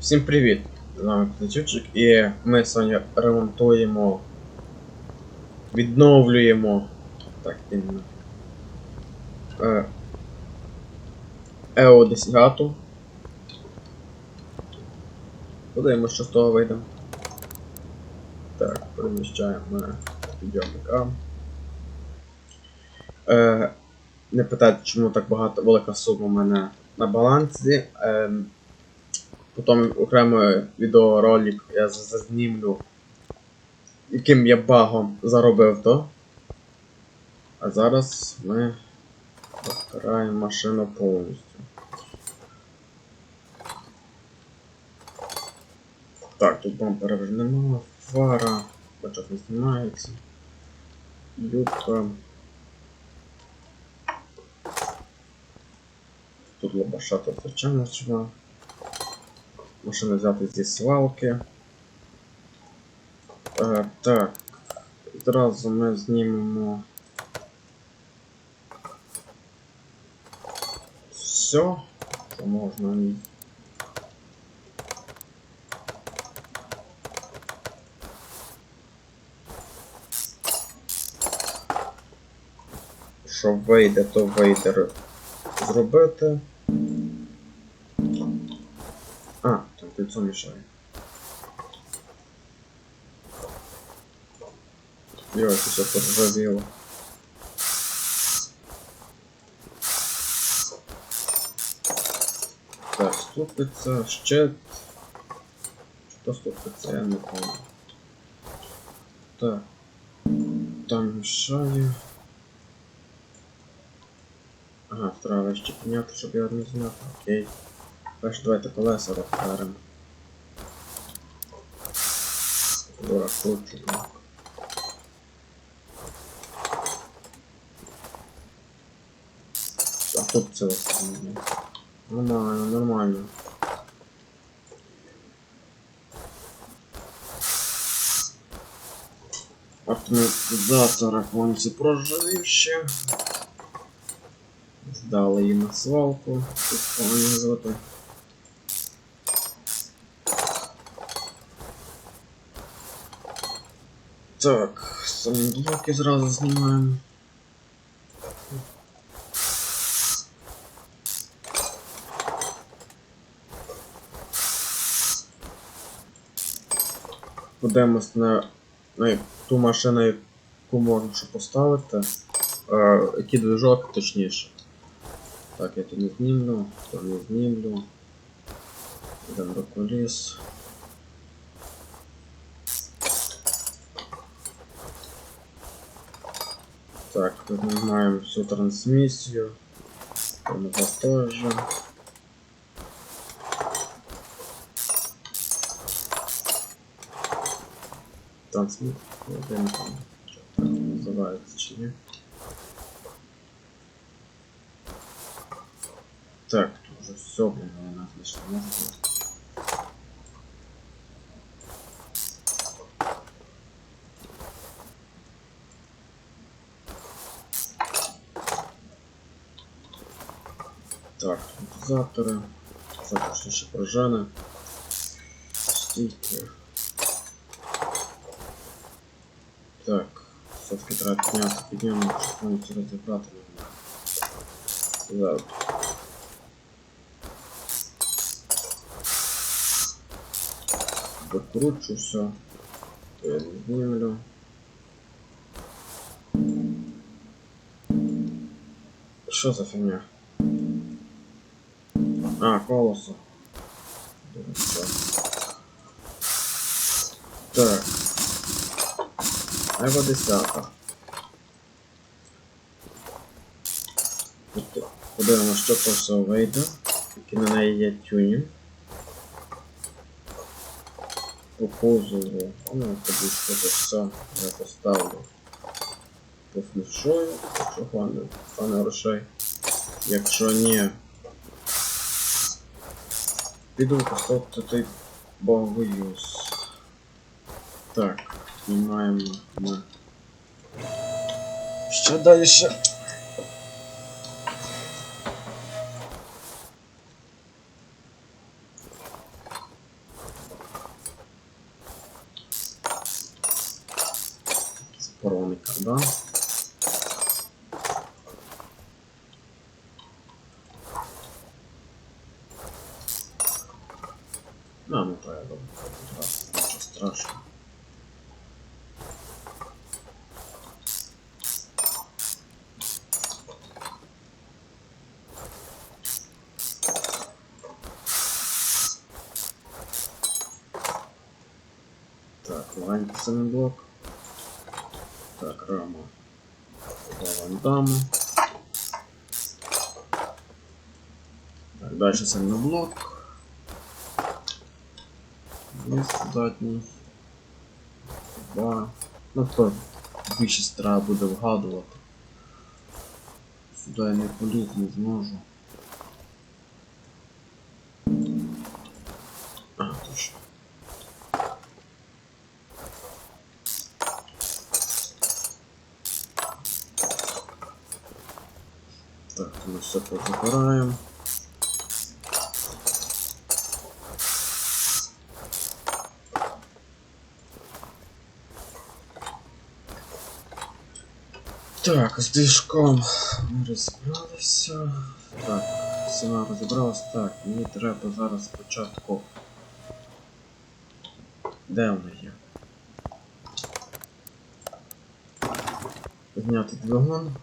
Всім привіт! З вами Кузачівчик і ми сьогодні ремонтуємо, відновлюємо. Так, іменно. Е, Ео 10. Подивимось, що з того вийде. Так, переміщаємо підйомника. Е, не питайте, чому так багато велика сума у мене на балансі. Е, Потім окремо відеоролик я зазнімлю, яким я багом заробив то. А зараз ми розбираємо машину повністю. Так, тут бампера вже нема, фара, бачок не знімається. Юбка. Тут лобашата звичайно сюди. Машина взяти зі свалки. Е, так. Одразу ми знімемо. Все, що можна. Що вийде, то вийде зробити. Там кольцо мішає. Йой, все поржавіло. Так, ступиться, ще. Что ступиться, я не помню. Так. Там мішає. Ага, треба ще підняти, щоб я не зняти. Окей. Перше давайте колеса розберемо. Дора хочу. А тут це основне. Нормально, нормально. Автоматизатор повністю проживши. Здали її на свалку. Тут повністю Так, самі блоки зразу знімаємо. Подивимось на, на ту машину, яку можна ще поставити. Е, який движок, точніше. Так, я тут не знімлю, то не знімлю. Йдемо до коліс. Так, тут ми маємо всю трансмісію. Тормоза теж. Трансмісія, я не пам'ятаю, що так називається чи ні. Так, тут уже все, блин, наверное, отлично. Может быть. Так, амортизаторы. Запуск ще пружини. Стійки. Так, все-таки треба підняти, підняти, щоб повністю розібрати. Зараз. Докручу все. Я не знімлю. Що за фігня? А. Дурачок. Так. Айва десята. Тут Подивимося, що то все вийде. Який на неї є тюнінг. по кузову. Ну, тобі що це все я поставлю. Пофлішую, якщо хване, стане грошей. Якщо ні, Піду, тобто ти боюсь. Так, знімаємо ми. Що далі? Спороника, да? Маленький блок. Так, рама. Вандама. Так, далі сильний блок. Низ задній. Два. Ну то більшість треба буде вгадувати. Сюди я не поліз, не зможу. А, точно. Так, ми все позабираємо. Так, з движком ми розібралися. Так, ціна розібралась. Так, мені треба зараз спочатку. Де вона є? Зняти двигун.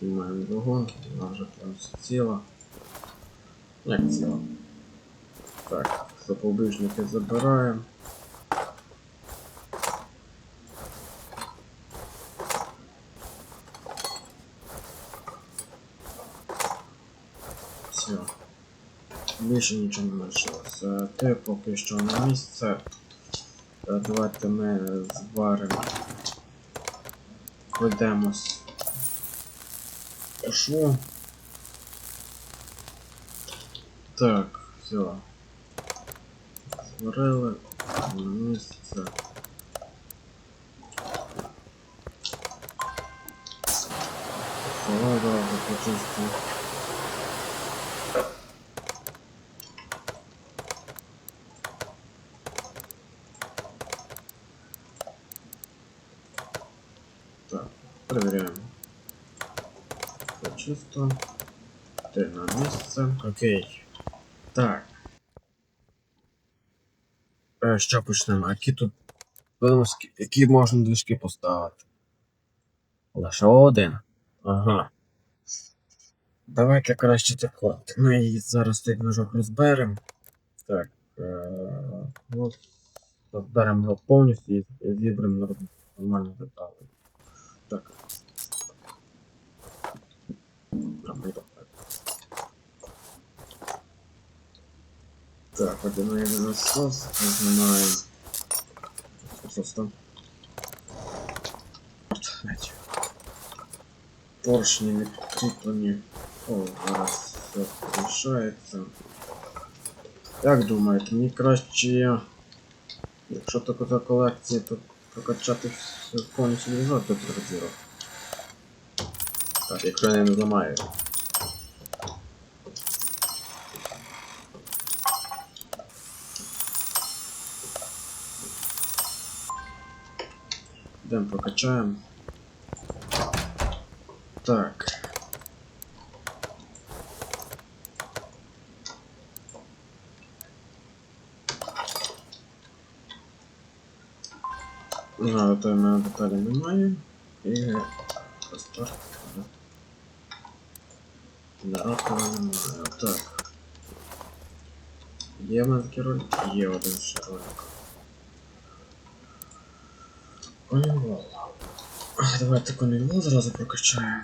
Знімаємо двигун, вона вже повністю ціла. Як ціла? Так, запобіжники забираємо. Все. Більше нічого не лишилося. Ти поки що на місце. Е, Давайте ми зваримо. Кладемось Пішло. Так, все. Зварили на місце. Салага почистив. Так, проверяем. Все чисто. На місце. Окей. Так. Е, що почнемо? Які тут. Які- можна движки поставити. Лише один. Ага. Давайте краще тако. Ми її зараз цей движок розберемо. Так. Е, ну, розберемо його повністю і зібремо норм- нормально деталі. Так. Там не так. Так, одинаємо насос, нажимаємо. Насос там. От, блядь. Поршні не підкріплені. О, зараз все порішається. Як думаєте, мені краще, якщо таку за колекції, то прокачати всю повністю движок до трактиру. Так, якщо я не зламаю. Йдемо прокачаємо. Так. А, то в мене деталі немає. І просто. Генератора немає. Так. Є в мене такий ролик? Є один ще ролик. Конінвол. Давайте конінвол зразу прокачаємо.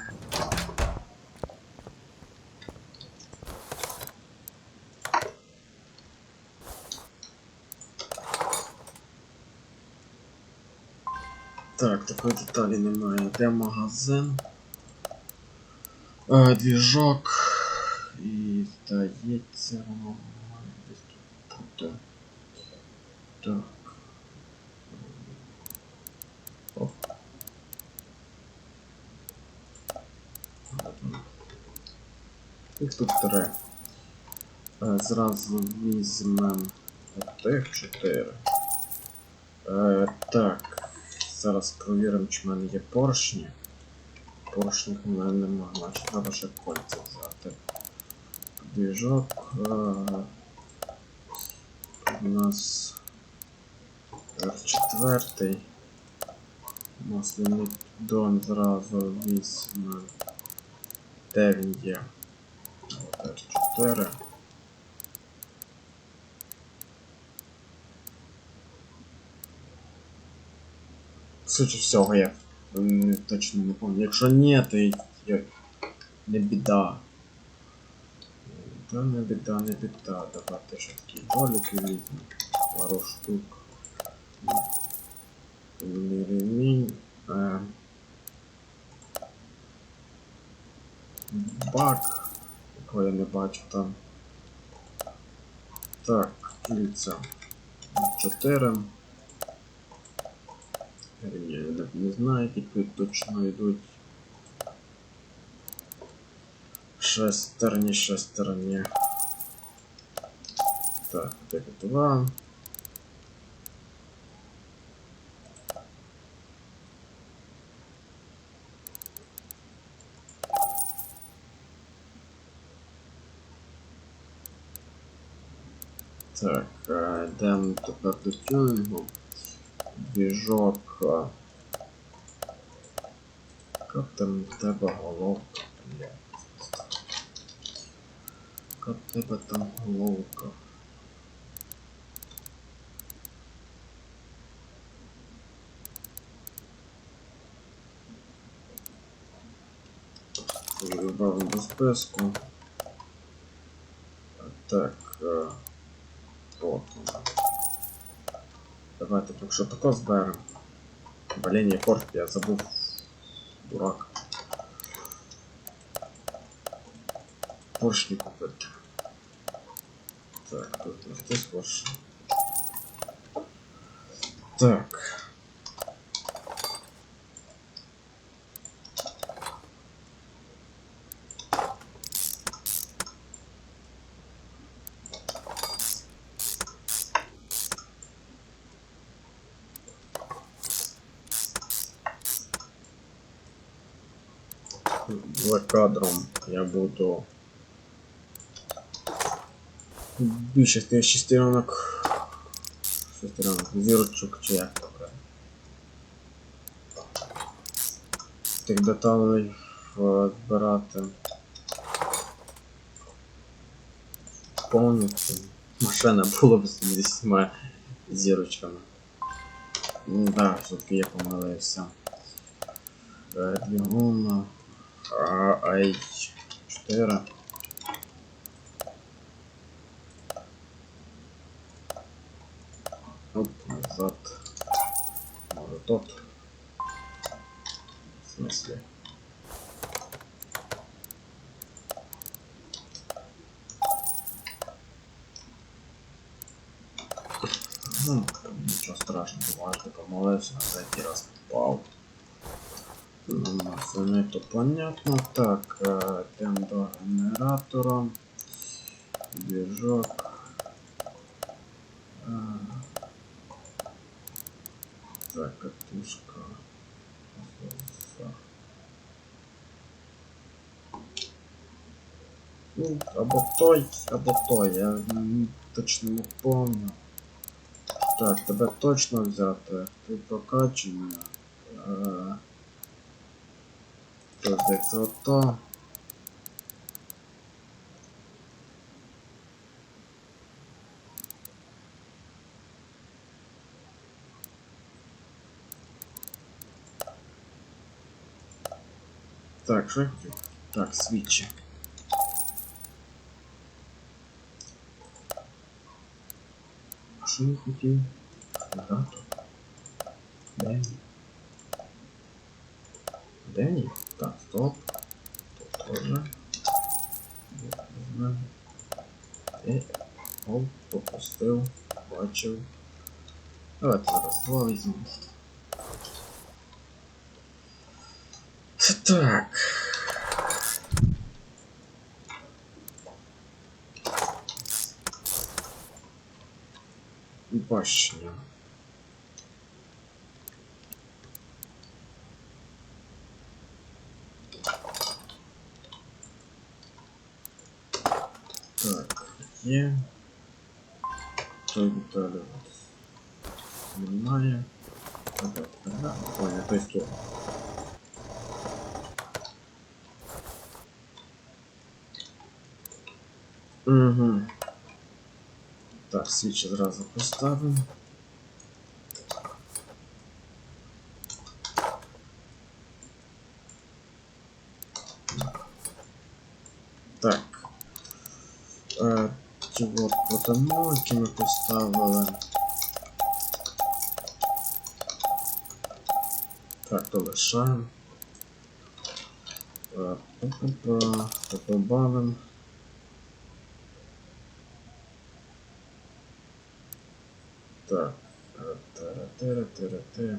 Так, такої деталі немає. Де магазин? А, двіжок. І здається, воно має десь тут бути. Так. О. Їх тут три. Е, Зразу візьмем тих чотири. Е, так. Зараз провіримо, чи в мене є поршні. Поршнів у мене немає, значить треба ще кольця взяти. Двіжок. Е, у нас R4. Масляний піддон зразу візьме. Де він є? От R4. Судя всього, я точно не пам'ятаю. Якщо ні, то я... не біда. Та не біда, не біда. Давайте ще такі ролики візьмемо. Пару штук. Е... Бак, якого я не бачу там. Так, кільця. 4. Я навіть не знаю, які тут точно йдуть. Шестерні, шестерні. Так, як два. Так, е, йдемо тепер до тюнінгу. Двіжок. А, Як там в тебе головка, блядь? Як в тебе там головка? Добавим до списку. Так, е, от вона. Давайте поки що тако зберемо. Блін, я порт, я забув. Дурак. Поршні купити. Так, тут не хтось поршні. Так. кадром я буду більше тих шестеренок. Шестеренок, зірочок чи як то правильно. Тих деталей е, збирати. Повністю. Машина була б з 10 зірочками. М, Да, все-таки я помилився. Е, Двигун. AH4. Оп, назад. Может тот. В смысле? Ну, ничего страшного, важно, помолаюсь, на третий раз попал. Ну, Це не то понятно. Так, е, йдемо до генератора. Двіжок. Е, Так, катушка. Ну, або той, або той, я точно не помню. Так, тебе точно взяти. Ти прокачення. Е, то. Так, що? Так, свічі. Що я хотів? Дату. День. День? Так, стоп. Тут тоже. Візьмемо. І оп, попустив, бачив. Давайте зараз два візьмемо. Так. Башня. Є. Той Віталій. Немає. Ага, ага. Ой, не той стул. Угу. Так, свічі зразу поставимо. Так. Е, ті які ми поставили. Так, то лишаємо. Е, Добавимо. Так. е, Тире-тире-тире-тире.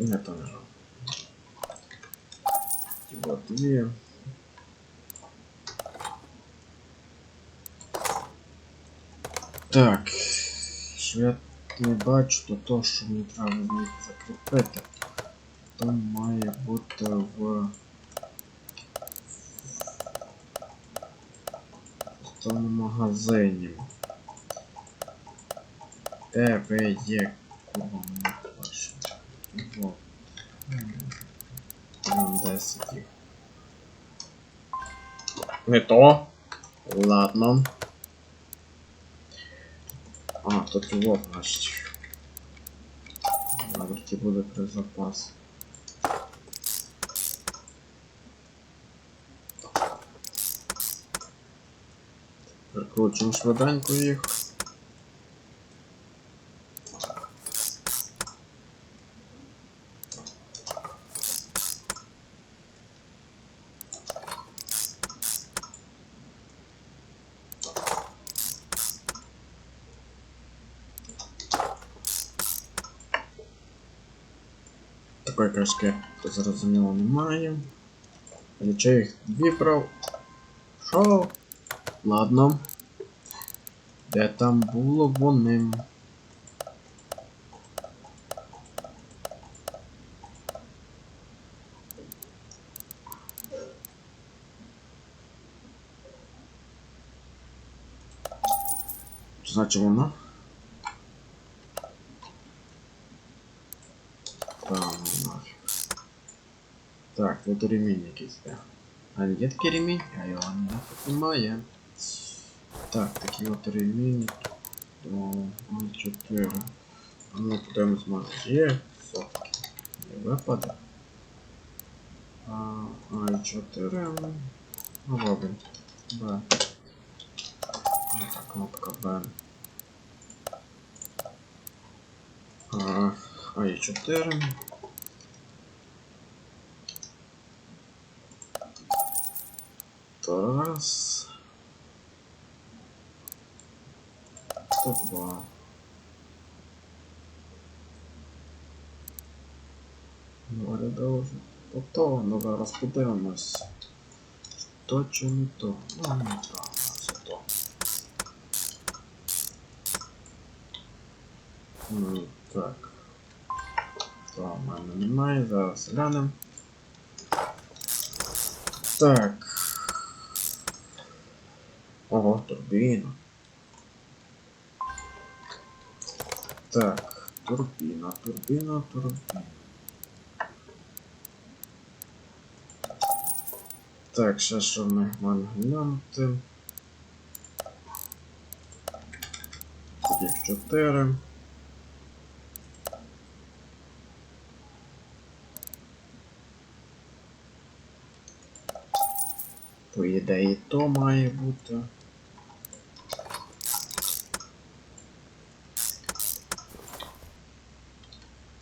Тире-тире-тире-тире. Не то не жалко. І от дві. Так. Що я не бачу, то то, що мені треба їх закріпити, то має бути в в тому магазині. Де ви є кого 10. Не то. Ладно. А, тут вот, значить. Наверті буде при запас. Прикручуємо швиденько їх. То зрозуміло, немає. Якщо їх дві брав. Що? Ладно. Де там було вони? Значить воно? Burada ремень якийсь, так. А є такий ремінь? А я не немає. Так, такие вот ремінь. О, четыре, А ми будемо змати. Є. Не выпада. А, А4. Робимо. Б. Ота кнопка Б. А, А4. Раз. Це два. Але вже готово, ну зараз подивимось. То чи не то? Ну, не то, це то. Ну, так. В мене немає, зараз глянемо. Так. Турбіна. Так, турбіна, турбіна, турбіна. Так, ще що ми маємо глянути. Таких 4. По ідеї то має бути.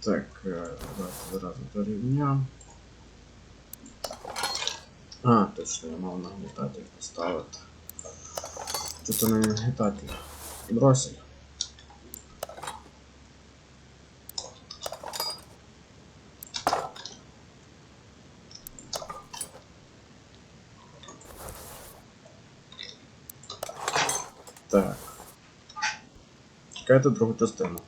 Так, е, давайте зразу дорівняємо. А, точно, я мав нагнітатель поставити. Тут не нагнітатель. Дросіль. Так. чекайте другу частину.